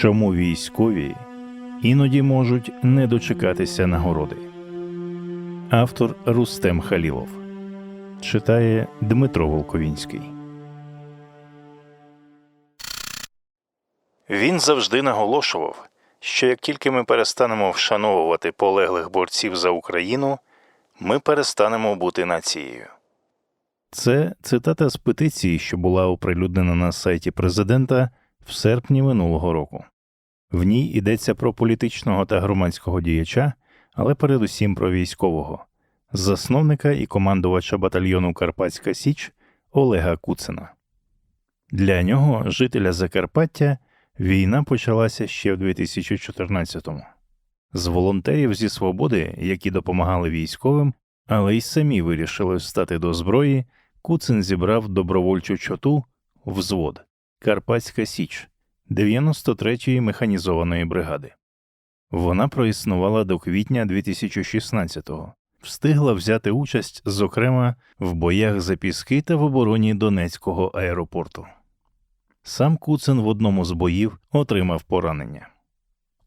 Чому військові іноді можуть не дочекатися нагороди? Автор Рустем Халілов читає Дмитро Волковінський. Він завжди наголошував, що як тільки ми перестанемо вшановувати полеглих борців за Україну, ми перестанемо бути нацією. Це цитата з петиції, що була оприлюднена на сайті президента в серпні минулого року. В ній йдеться про політичного та громадського діяча, але передусім про військового, засновника і командувача батальйону Карпатська Січ Олега Куцина. Для нього, жителя Закарпаття, війна почалася ще в 2014-му. З волонтерів зі свободи, які допомагали військовим, але й самі вирішили стати до зброї, Куцин зібрав добровольчу чоту взвод Карпатська Січ 93-ї механізованої бригади. Вона проіснувала до квітня 2016-го, встигла взяти участь, зокрема, в боях за піски та в обороні Донецького аеропорту. Сам Куцин в одному з боїв отримав поранення.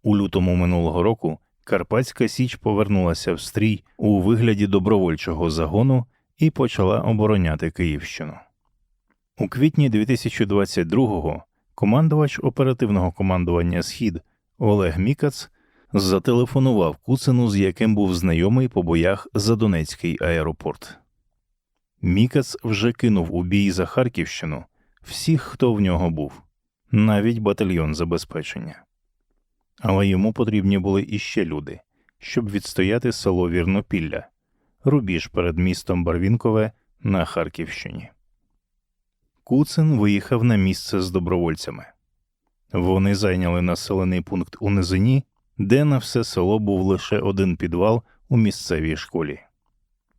У лютому минулого року Карпатська Січ повернулася в стрій у вигляді добровольчого загону і почала обороняти Київщину. У квітні 2022-го командувач оперативного командування Схід Олег Мікац зателефонував Куцину, з яким був знайомий по боях за Донецький аеропорт. Мікац вже кинув у бій за Харківщину всіх, хто в нього був, навіть батальйон забезпечення. Але йому потрібні були іще люди, щоб відстояти село Вірнопілля, рубіж перед містом Барвінкове на Харківщині. Куцин виїхав на місце з добровольцями. Вони зайняли населений пункт у низині, де на все село був лише один підвал у місцевій школі.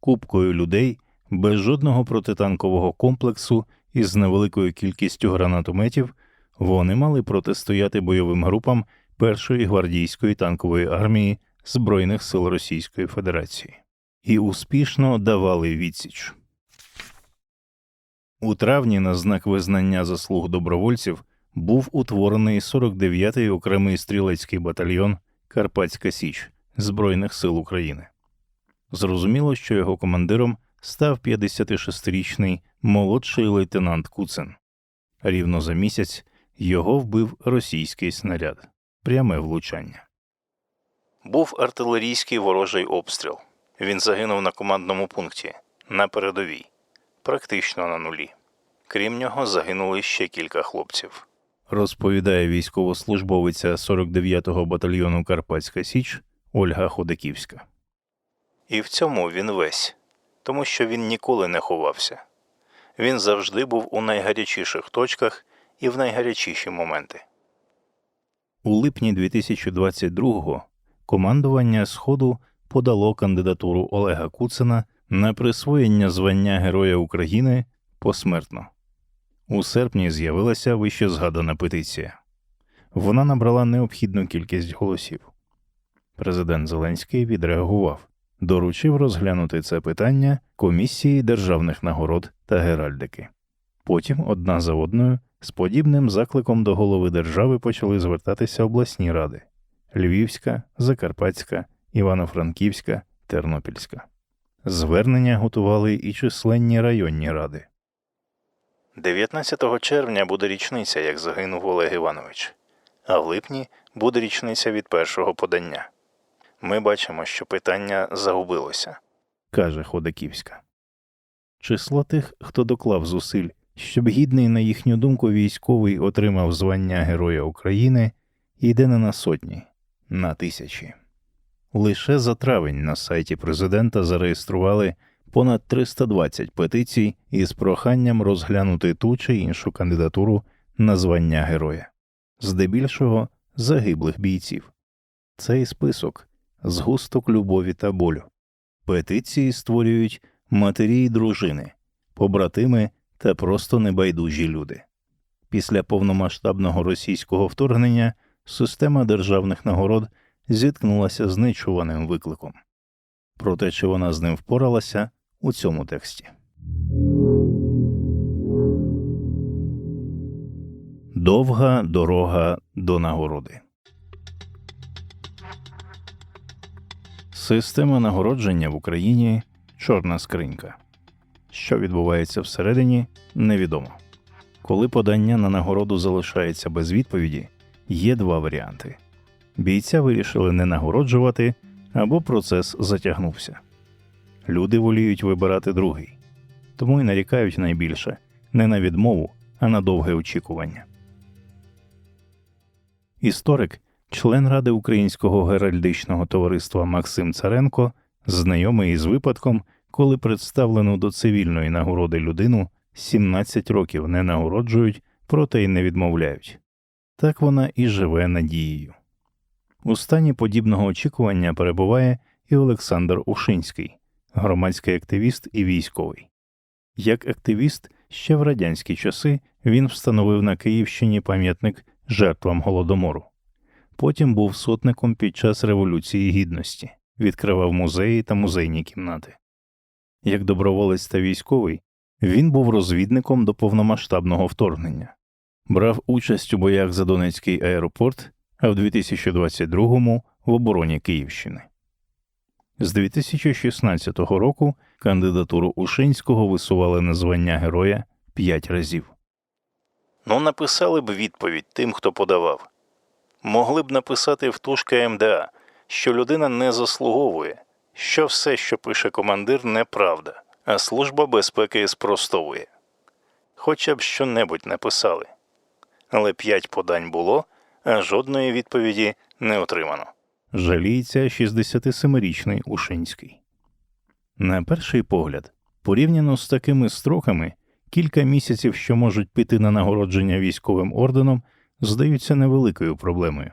Купкою людей без жодного протитанкового комплексу і з невеликою кількістю гранатометів вони мали протистояти бойовим групам Першої гвардійської танкової армії Збройних сил Російської Федерації і успішно давали відсіч. У травні на знак визнання заслуг добровольців був утворений 49-й окремий стрілецький батальйон Карпатська Січ Збройних сил України. Зрозуміло, що його командиром став 56-річний молодший лейтенант Куцин. Рівно за місяць його вбив російський снаряд, пряме влучання. Був артилерійський ворожий обстріл. Він загинув на командному пункті на передовій, практично на нулі. Крім нього, загинули ще кілька хлопців. Розповідає військовослужбовиця 49-го батальйону Карпатська Січ Ольга Ходаківська. І в цьому він весь, тому що він ніколи не ховався. Він завжди був у найгарячіших точках і в найгарячіші моменти. У липні 2022-го командування Сходу подало кандидатуру Олега Куцина на присвоєння звання Героя України посмертно. У серпні з'явилася вище згадана петиція. Вона набрала необхідну кількість голосів. Президент Зеленський відреагував, доручив розглянути це питання комісії державних нагород та геральдики. Потім одна за одною з подібним закликом до голови держави почали звертатися обласні ради Львівська, Закарпатська, Івано-Франківська, Тернопільська. Звернення готували і численні районні ради. 19 червня буде річниця, як загинув Олег Іванович, а в липні буде річниця від першого подання. Ми бачимо, що питання загубилося, каже Ходаківська. Число тих, хто доклав зусиль, щоб гідний, на їхню думку, військовий отримав звання Героя України, йде не на сотні, на тисячі. Лише за травень на сайті президента зареєстрували понад 320 петицій із проханням розглянути ту чи іншу кандидатуру на звання героя, здебільшого загиблих бійців. Цей список згусток любові та болю. Петиції створюють матері й дружини, побратими та просто небайдужі люди. Після повномасштабного російського вторгнення система державних нагород зіткнулася з нечуваним викликом. Проте, чи вона з ним впоралася у цьому тексті. Довга дорога до нагороди. Система нагородження в Україні чорна скринька. Що відбувається всередині, невідомо. Коли подання на нагороду залишається без відповіді, є два варіанти: бійця вирішили не нагороджувати, або процес затягнувся. Люди воліють вибирати другий, тому й нарікають найбільше не на відмову, а на довге очікування. Історик, член Ради Українського геральдичного товариства Максим Царенко, знайомий із випадком, коли представлену до цивільної нагороди людину 17 років не нагороджують, проте й не відмовляють. Так вона і живе надією. У стані подібного очікування перебуває і Олександр Ушинський, громадський активіст і військовий. Як активіст ще в радянські часи він встановив на Київщині пам'ятник жертвам голодомору. Потім був сотником під час Революції Гідності, відкривав музеї та музейні кімнати. Як доброволець та військовий, він був розвідником до повномасштабного вторгнення, брав участь у боях за Донецький аеропорт, а в 2022-му в обороні Київщини. З 2016 року кандидатуру Ушинського висували на звання героя п'ять разів. Ну, написали б відповідь тим, хто подавав. Могли б написати в тушка МДА, що людина не заслуговує, що все, що пише командир, неправда, а Служба безпеки спростовує. Хоча б що-небудь написали. Але п'ять подань було, а жодної відповіді не отримано. Жаліється 67-річний Ушинський. На перший погляд, порівняно з такими строками, кілька місяців, що можуть піти на нагородження військовим орденом, здаються невеликою проблемою.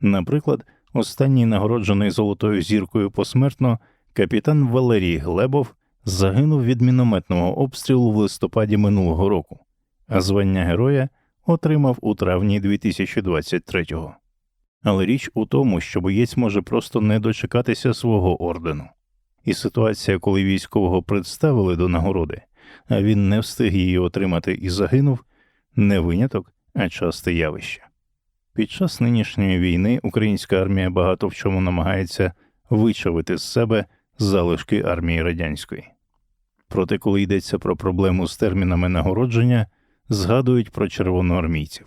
Наприклад, останній нагороджений золотою зіркою посмертно капітан Валерій Глебов загинув від мінометного обстрілу в листопаді минулого року, а звання героя отримав у травні 2023-го. Але річ у тому, що боєць може просто не дочекатися свого ордену. І ситуація, коли військового представили до нагороди, а він не встиг її отримати і загинув, не виняток, а часте явище. Під час нинішньої війни українська армія багато в чому намагається вичавити з себе залишки армії радянської. Проте, коли йдеться про проблему з термінами нагородження, згадують про червоноармійців.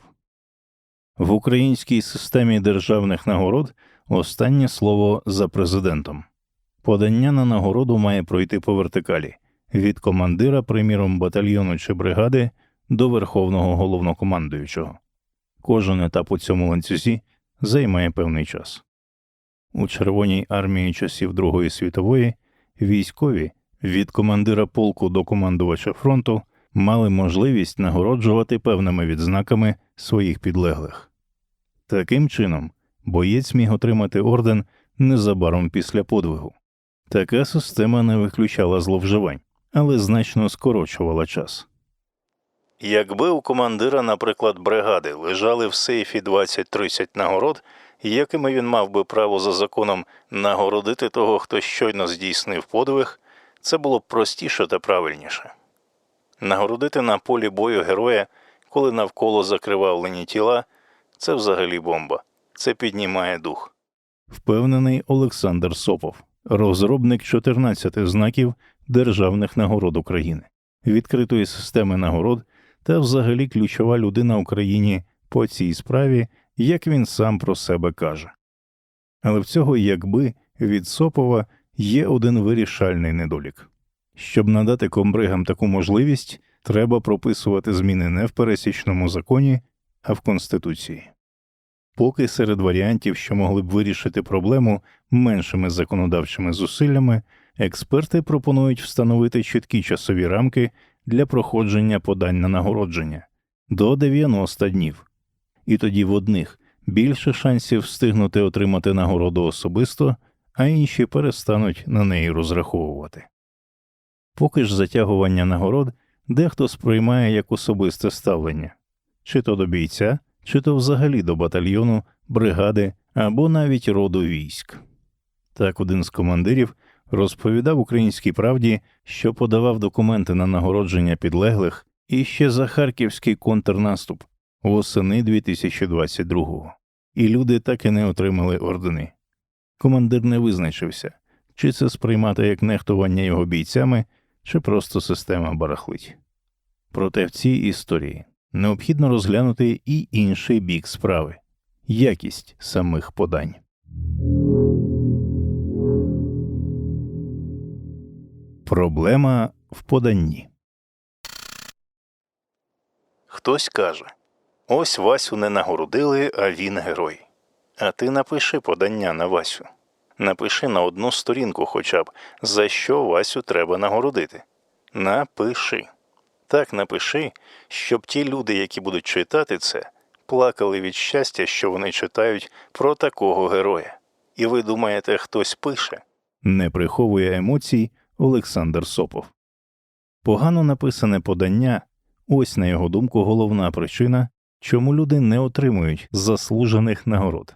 В українській системі державних нагород останнє слово за президентом. Подання на нагороду має пройти по вертикалі від командира, приміром, батальйону чи бригади до верховного головнокомандуючого. Кожен етап у цьому ланцюзі займає певний час. У Червоній армії часів Другої світової військові від командира полку до командувача фронту мали можливість нагороджувати певними відзнаками своїх підлеглих. Таким чином, боєць міг отримати орден незабаром після подвигу. Така система не виключала зловживань, але значно скорочувала час. Якби у командира, наприклад, бригади лежали в сейфі 20-30 нагород, якими він мав би право за законом нагородити того, хто щойно здійснив подвиг, це було б простіше та правильніше. Нагородити на полі бою героя, коли навколо закривавлені тіла, це взагалі бомба, це піднімає дух. Впевнений Олександр Сопов, розробник 14 знаків державних нагород України, відкритої системи нагород та взагалі ключова людина Україні по цій справі, як він сам про себе каже. Але в цього, якби від Сопова є один вирішальний недолік. Щоб надати комбригам таку можливість, треба прописувати зміни не в пересічному законі, а в Конституції. Поки серед варіантів, що могли б вирішити проблему меншими законодавчими зусиллями, експерти пропонують встановити чіткі часові рамки для проходження подань на нагородження до 90 днів, і тоді в одних більше шансів встигнути отримати нагороду особисто, а інші перестануть на неї розраховувати. Поки ж затягування нагород дехто сприймає як особисте ставлення чи то до бійця, чи то взагалі до батальйону, бригади або навіть роду військ. Так один з командирів розповідав українській правді, що подавав документи на нагородження підлеглих і ще за харківський контрнаступ, восени 2022-го, і люди так і не отримали ордени. Командир не визначився, чи це сприймати як нехтування його бійцями, чи просто система барахлить. Проте в цій історії необхідно розглянути і інший бік справи якість самих подань. Проблема в поданні. Хтось каже ось Васю не нагородили, а він герой. А ти напиши подання на Васю. Напиши на одну сторінку хоча б, за що Васю треба нагородити. Напиши. Так напиши, щоб ті люди, які будуть читати це, плакали від щастя, що вони читають про такого героя. І ви думаєте, хтось пише? Не приховує емоцій Олександр Сопов. Погано написане подання ось, на його думку, головна причина, чому люди не отримують заслужених нагород.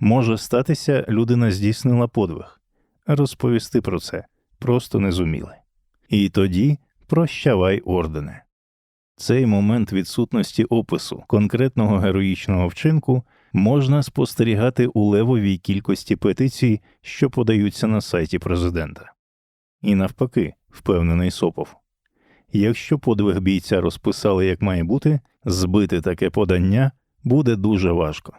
Може статися, людина здійснила подвиг, розповісти про це просто не зуміли. І тоді прощавай ордене. Цей момент відсутності опису конкретного героїчного вчинку можна спостерігати у левовій кількості петицій, що подаються на сайті президента. І навпаки, впевнений Сопов. Якщо подвиг бійця розписали як має бути, збити таке подання буде дуже важко.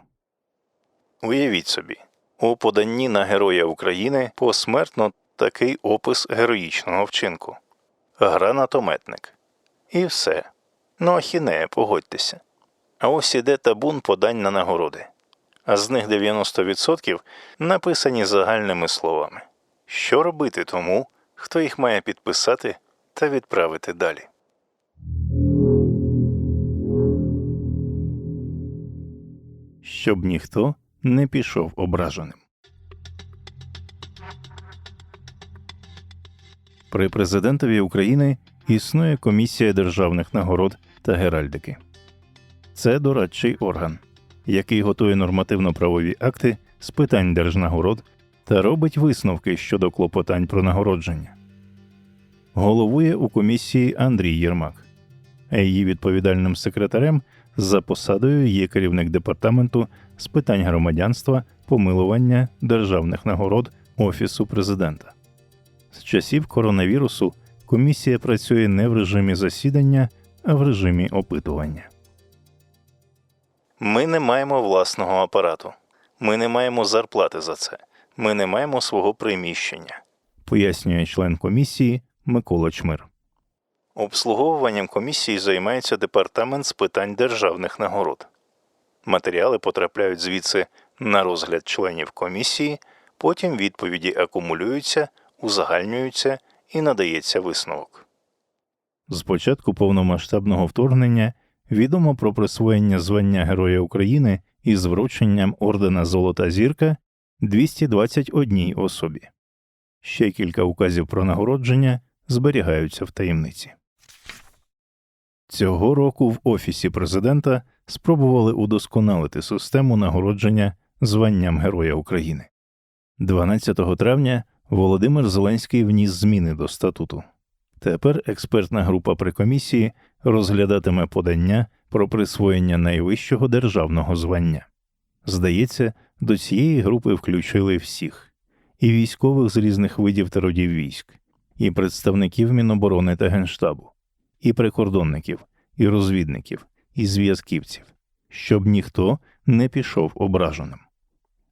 Уявіть собі, у поданні на Героя України посмертно такий опис героїчного вчинку гранатометник. І все. Ну, ахінея, погодьтеся. А ось іде табун подань на нагороди, а з них 90% написані загальними словами. Що робити тому, хто їх має підписати та відправити далі? Щоб ніхто не пішов ображеним. При президентові України існує комісія державних нагород та геральдики. Це дорадчий орган, який готує нормативно-правові акти з питань держнагород та робить висновки щодо клопотань про нагородження. Головує у комісії Андрій Єрмак, її відповідальним секретарем за посадою є керівник департаменту з питань громадянства, помилування державних нагород Офісу президента. З часів коронавірусу комісія працює не в режимі засідання, а в режимі опитування. Ми не маємо власного апарату. Ми не маємо зарплати за це. Ми не маємо свого приміщення, пояснює член комісії Микола Чмир. Обслуговуванням комісії займається департамент з питань державних нагород. Матеріали потрапляють звідси на розгляд членів комісії, потім відповіді акумулюються, узагальнюються і надається висновок. З початку повномасштабного вторгнення відомо про присвоєння звання Героя України із врученням ордена Золота зірка 221 особі. Ще кілька указів про нагородження зберігаються в таємниці. Цього року в Офісі президента спробували удосконалити систему нагородження званням Героя України. 12 травня Володимир Зеленський вніс зміни до статуту. Тепер експертна група при комісії розглядатиме подання про присвоєння найвищого державного звання. Здається, до цієї групи включили всіх і військових з різних видів та родів військ, і представників Міноборони та Генштабу, і прикордонників, і розвідників, і зв'язківців, щоб ніхто не пішов ображеним.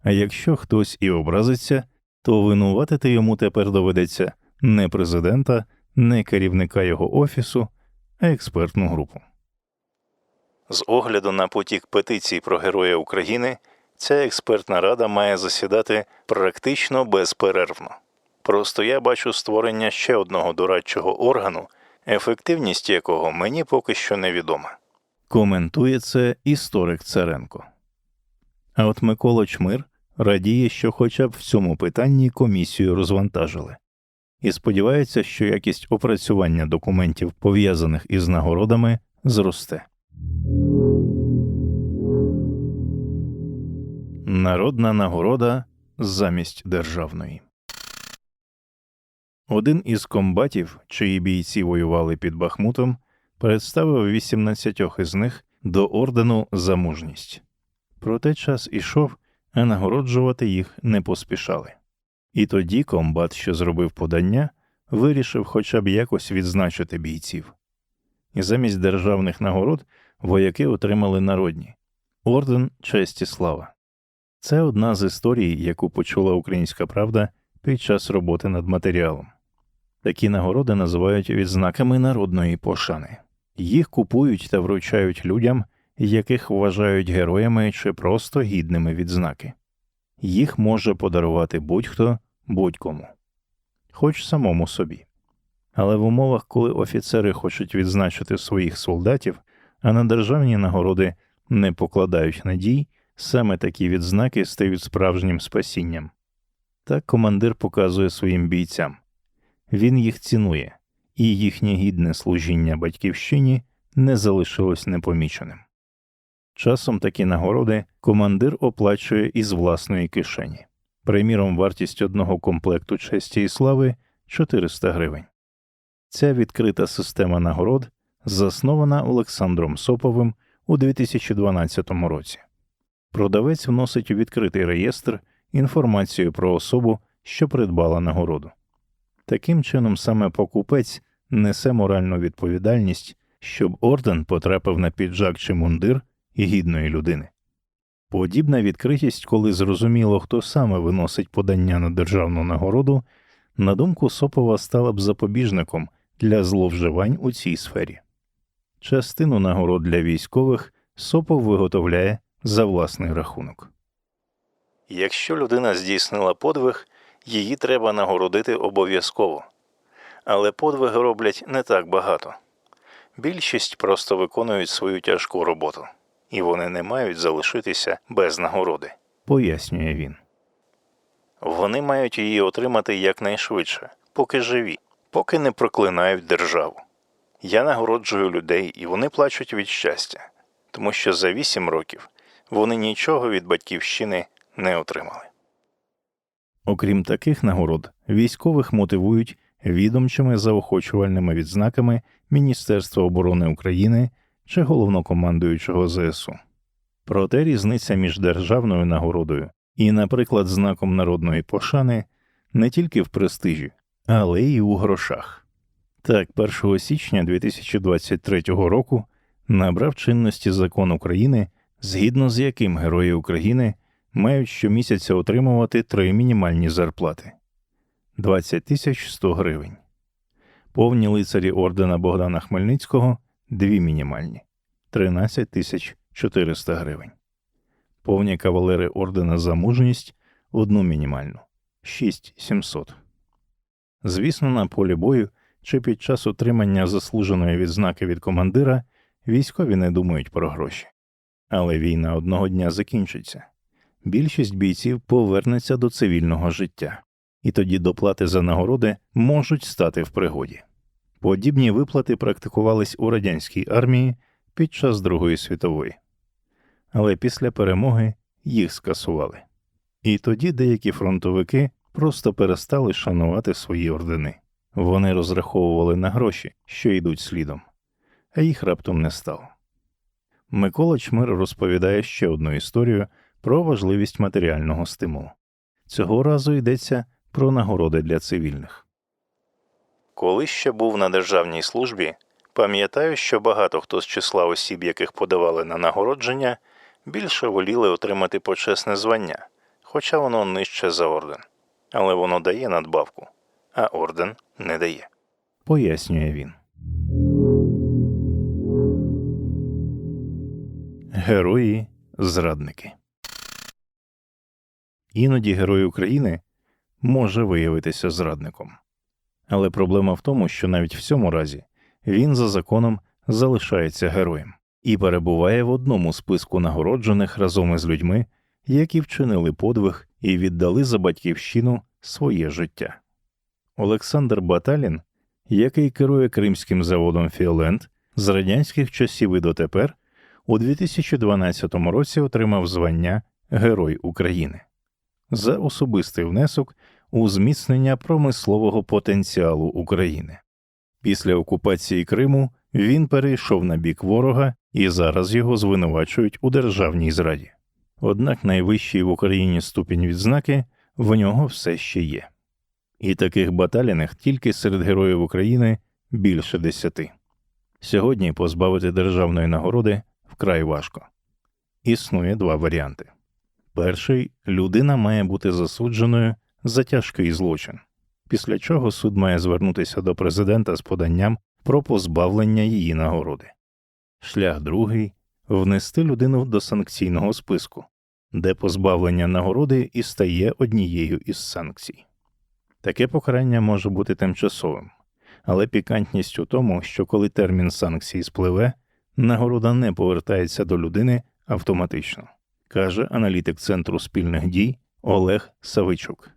А якщо хтось і образиться, то винуватити йому тепер доведеться не президента, не керівника його офісу, а експертну групу. З огляду на потік петицій про Героя України ця експертна рада має засідати практично безперервно. Просто я бачу створення ще одного дорадчого органу, ефективність якого мені поки що невідома. Коментує це історик Царенко. А от Микола Чмир радіє, що хоча б в цьому питанні комісію розвантажили, і сподівається, що якість опрацювання документів, пов'язаних із нагородами, зросте. Народна нагорода замість державної. Один із комбатів, чиї бійці воювали під Бахмутом, представив 18 із них до ордену за мужність. Проте час ішов, а нагороджувати їх не поспішали. І тоді комбат, що зробив подання, вирішив хоча б якось відзначити бійців. І замість державних нагород вояки отримали народні орден честь і слава. Це одна з історій, яку почула українська правда під час роботи над матеріалом. Такі нагороди називають відзнаками народної пошани. Їх купують та вручають людям, яких вважають героями чи просто гідними відзнаки. Їх може подарувати будь-хто будь-кому, хоч самому собі. Але в умовах, коли офіцери хочуть відзначити своїх солдатів, а на державні нагороди не покладають надій, саме такі відзнаки стають справжнім спасінням. Так командир показує своїм бійцям він їх цінує, і їхнє гідне служіння батьківщині не залишилось непоміченим. Часом такі нагороди командир оплачує із власної кишені. Приміром, вартість одного комплекту честі і слави 400 гривень. Ця відкрита система нагород заснована Олександром Соповим у 2012 році. Продавець вносить у відкритий реєстр інформацію про особу, що придбала нагороду. Таким чином, саме покупець несе моральну відповідальність, щоб орден потрапив на піджак чи мундир гідної людини. Подібна відкритість, коли зрозуміло, хто саме виносить подання на державну нагороду, на думку Сопова стала б запобіжником для зловживань у цій сфері. Частину нагород для військових Сопов виготовляє за власний рахунок. Якщо людина здійснила подвиг, її треба нагородити обов'язково. Але подвиги роблять не так багато. Більшість просто виконують свою тяжку роботу, і вони не мають залишитися без нагороди, пояснює він. Вони мають її отримати якнайшвидше, поки живі, поки не проклинають державу. Я нагороджую людей, і вони плачуть від щастя, тому що за вісім років вони нічого від батьківщини не отримали. Окрім таких нагород, військових мотивують відомчими заохочувальними відзнаками Міністерства оборони України чи головнокомандуючого ЗСУ. Проте різниця між державною нагородою і, наприклад, знаком народної пошани не тільки в престижі, але й у грошах. Так, 1 січня 2023 року набрав чинності закон України, згідно з яким герої України мають щомісяця отримувати три мінімальні зарплати 20 тисяч 100 гривень. Повні лицарі ордена Богдана Хмельницького дві мінімальні 13 тисяч 400 гривень. Повні кавалери ордена за мужність одну мінімальну 6700. Звісно, на полі бою чи під час отримання заслуженої відзнаки від командира військові не думають про гроші. Але війна одного дня закінчиться. Більшість бійців повернеться до цивільного життя, і тоді доплати за нагороди можуть стати в пригоді. Подібні виплати практикувались у радянській армії під час Другої світової, але після перемоги їх скасували. І тоді деякі фронтовики просто перестали шанувати свої ордени. Вони розраховували на гроші, що йдуть слідом, а їх раптом не стало. Микола Чмир розповідає ще одну історію про важливість матеріального стимулу. Цього разу йдеться про нагороди для цивільних. Коли ще був на державній службі, пам'ятаю, що багато хто з числа осіб, яких подавали на нагородження, більше воліли отримати почесне звання, хоча воно нижче за орден, але воно дає надбавку, а орден не дає. Пояснює він. Герої зрадники. Іноді герой України може виявитися зрадником. Але проблема в тому, що навіть в цьому разі він за законом залишається героєм і перебуває в одному списку нагороджених разом із людьми, які вчинили подвиг і віддали за батьківщину своє життя. Олександр Баталін, який керує кримським заводом Фіолент з радянських часів і дотепер, у 2012 році отримав звання Герой України за особистий внесок у зміцнення промислового потенціалу України. Після окупації Криму він перейшов на бік ворога і зараз його звинувачують у державній зраді. Однак найвищий в Україні ступінь відзнаки в нього все ще є. І таких баталіних тільки серед героїв України більше десяти. Сьогодні позбавити державної нагороди вкрай важко. Існує два варіанти. Перший людина має бути засудженою за тяжкий злочин, після чого суд має звернутися до президента з поданням про позбавлення її нагороди. Шлях другий внести людину до санкційного списку, де позбавлення нагороди і стає однією із санкцій. Таке покарання може бути тимчасовим, але пікантність у тому, що коли термін санкцій спливе, нагорода не повертається до людини автоматично, каже аналітик Центру спільних дій Олег Савичук.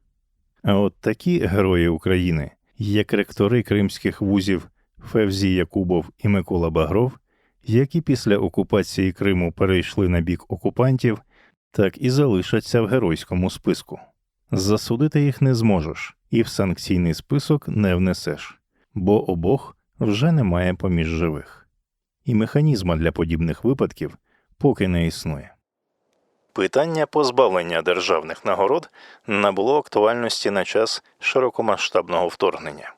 А от такі герої України, як ректори кримських вузів Февзій Якубов і Микола Багров, які після окупації Криму перейшли на бік окупантів, так і залишаться в геройському списку. Засудити їх не зможеш і в санкційний список не внесеш, бо обох вже немає поміж живих. І механізма для подібних випадків поки не існує. Питання позбавлення державних нагород набуло актуальності на час широкомасштабного вторгнення.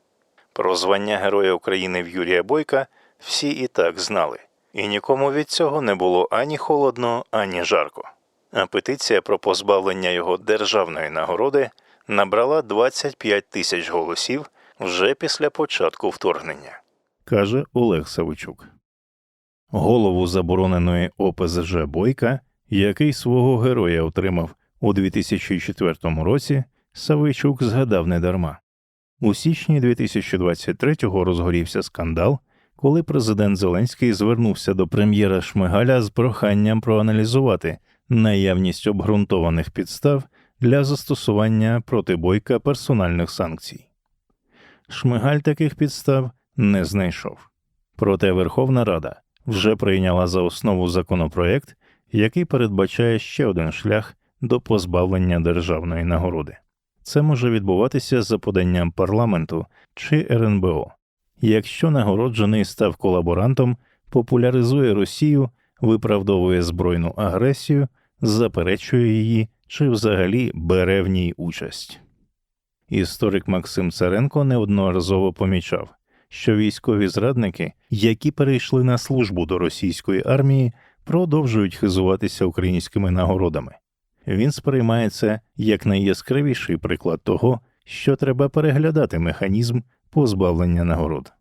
Про звання Героя України в Юрія Бойка всі і так знали, і нікому від цього не було ані холодно, ані жарко. А петиція про позбавлення його державної нагороди набрала 25 тисяч голосів вже після початку вторгнення, каже Олег Савичук. Голову забороненої ОПЗЖ Бойка, який свого героя отримав у 2004 році, Савичук згадав недарма. У січні 2023-го розгорівся скандал, коли президент Зеленський звернувся до прем'єра Шмигаля з проханням проаналізувати наявність обґрунтованих підстав для застосування проти бойка персональних санкцій. Шмигаль таких підстав не знайшов. Проте Верховна Рада вже прийняла за основу законопроект, який передбачає ще один шлях до позбавлення державної нагороди. Це може відбуватися за поданням парламенту чи РНБО, якщо нагороджений став колаборантом, популяризує Росію, виправдовує збройну агресію, заперечує її чи взагалі бере в ній участь. Історик Максим Царенко неодноразово помічав, що військові зрадники, які перейшли на службу до російської армії, продовжують хизуватися українськими нагородами. Він сприймає це як найяскравіший приклад того, що треба переглядати механізм позбавлення нагород.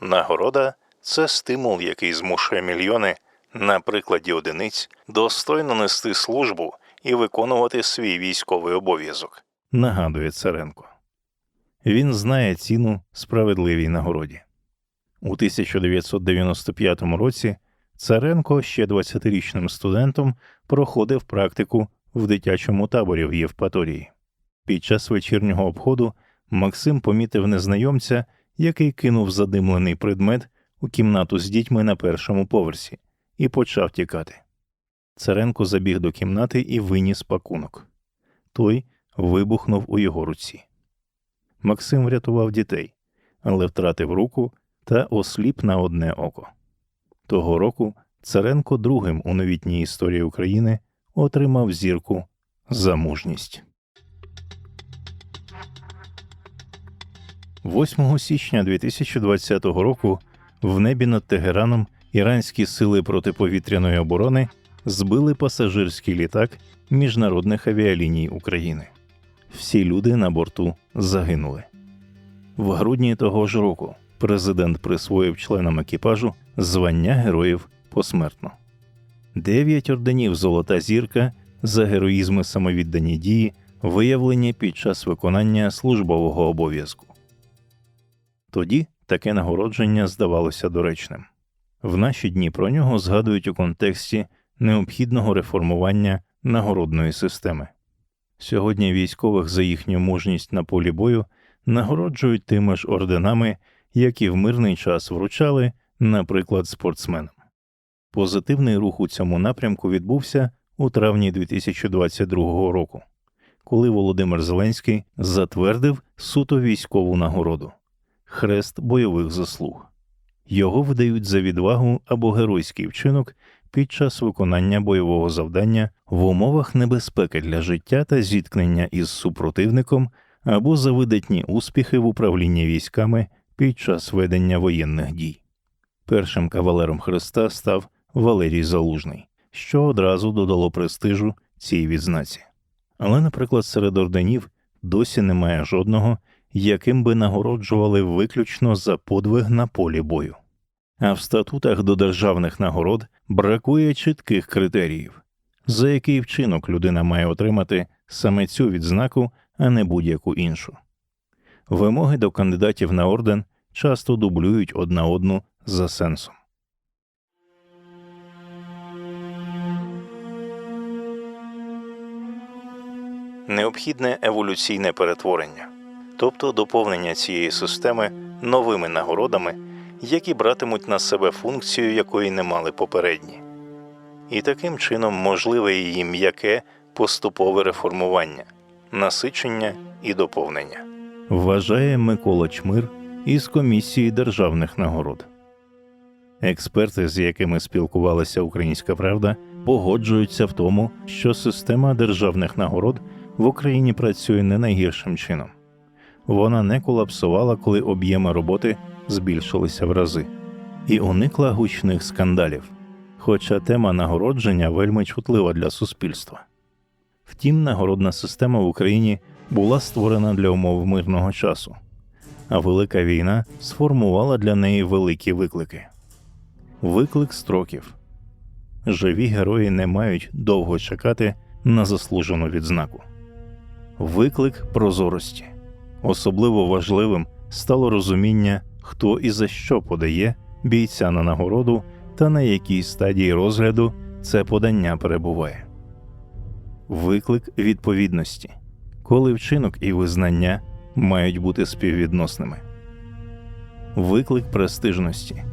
Нагорода це стимул, який змушує мільйони на прикладі одиниць достойно нести службу і виконувати свій військовий обов'язок, нагадує Царенко. Він знає ціну справедливій нагороді. У 1995 році Царенко ще 20-річним студентом проходив практику в дитячому таборі в Євпаторії. Під час вечірнього обходу Максим помітив незнайомця, який кинув задимлений предмет у кімнату з дітьми на першому поверсі, і почав тікати. Царенко забіг до кімнати і виніс пакунок. Той вибухнув у його руці. Максим врятував дітей, але втратив руку та осліп на одне око. Того року Царенко другим у новітній історії України отримав зірку за мужність. 8 січня 2020 року в небі над Тегераном іранські сили протиповітряної оборони збили пасажирський літак міжнародних авіаліній України. Всі люди на борту загинули. В грудні того ж року президент присвоїв членам екіпажу звання героїв посмертно. Дев'ять орденів Золота зірка за героїзми самовіддані дії, виявлені під час виконання службового обов'язку. Тоді таке нагородження здавалося доречним. В наші дні про нього згадують у контексті необхідного реформування нагородної системи. Сьогодні військових за їхню мужність на полі бою нагороджують тими ж орденами, які в мирний час вручали, наприклад, спортсменам. Позитивний рух у цьому напрямку відбувся у травні 2022 року, коли Володимир Зеленський затвердив суто військову нагороду хрест бойових заслуг. його видають за відвагу або геройський вчинок під час виконання бойового завдання в умовах небезпеки для життя та зіткнення із супротивником або за видатні успіхи в управлінні військами під час ведення воєнних дій. Першим кавалером Христа став Валерій Залужний, що одразу додало престижу цій відзнаці. Але, наприклад, серед орденів досі немає жодного, яким би нагороджували виключно за подвиг на полі бою. А в статутах до державних нагород бракує чітких критеріїв, за який вчинок людина має отримати саме цю відзнаку, а не будь-яку іншу. Вимоги до кандидатів на орден часто дублюють одна одну за сенсом. Необхідне еволюційне перетворення, тобто доповнення цієї системи новими нагородами, які братимуть на себе функцію, якої не мали попередні. І таким чином можливе її м'яке поступове реформування, насичення і доповнення. Вважає Микола Чмир із комісії державних нагород. Експерти, з якими спілкувалася Українська Правда, погоджуються в тому, що система державних нагород в Україні працює не найгіршим чином. Вона не колапсувала, коли об'єми роботи збільшилися в рази, і уникла гучних скандалів. Хоча тема нагородження вельми чутлива для суспільства. Втім, нагородна система в Україні була створена для умов мирного часу, а велика війна сформувала для неї великі виклики. Виклик строків. Живі герої не мають довго чекати на заслужену відзнаку. Виклик прозорості. Особливо важливим стало розуміння, хто і за що подає бійця на нагороду та на якій стадії розгляду це подання перебуває. Виклик відповідності, коли вчинок і визнання мають бути співвідносними. Виклик престижності,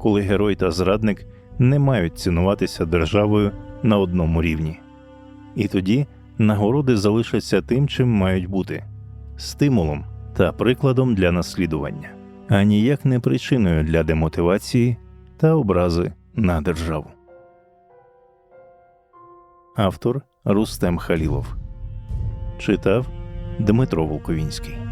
коли герой та зрадник не мають цінуватися державою на одному рівні. І тоді нагороди залишаться тим, чим мають бути стимулом та прикладом для наслідування, а ніяк не причиною для демотивації та образи на державу. Автор Рустем Халілов читав Дмитро Волковінський.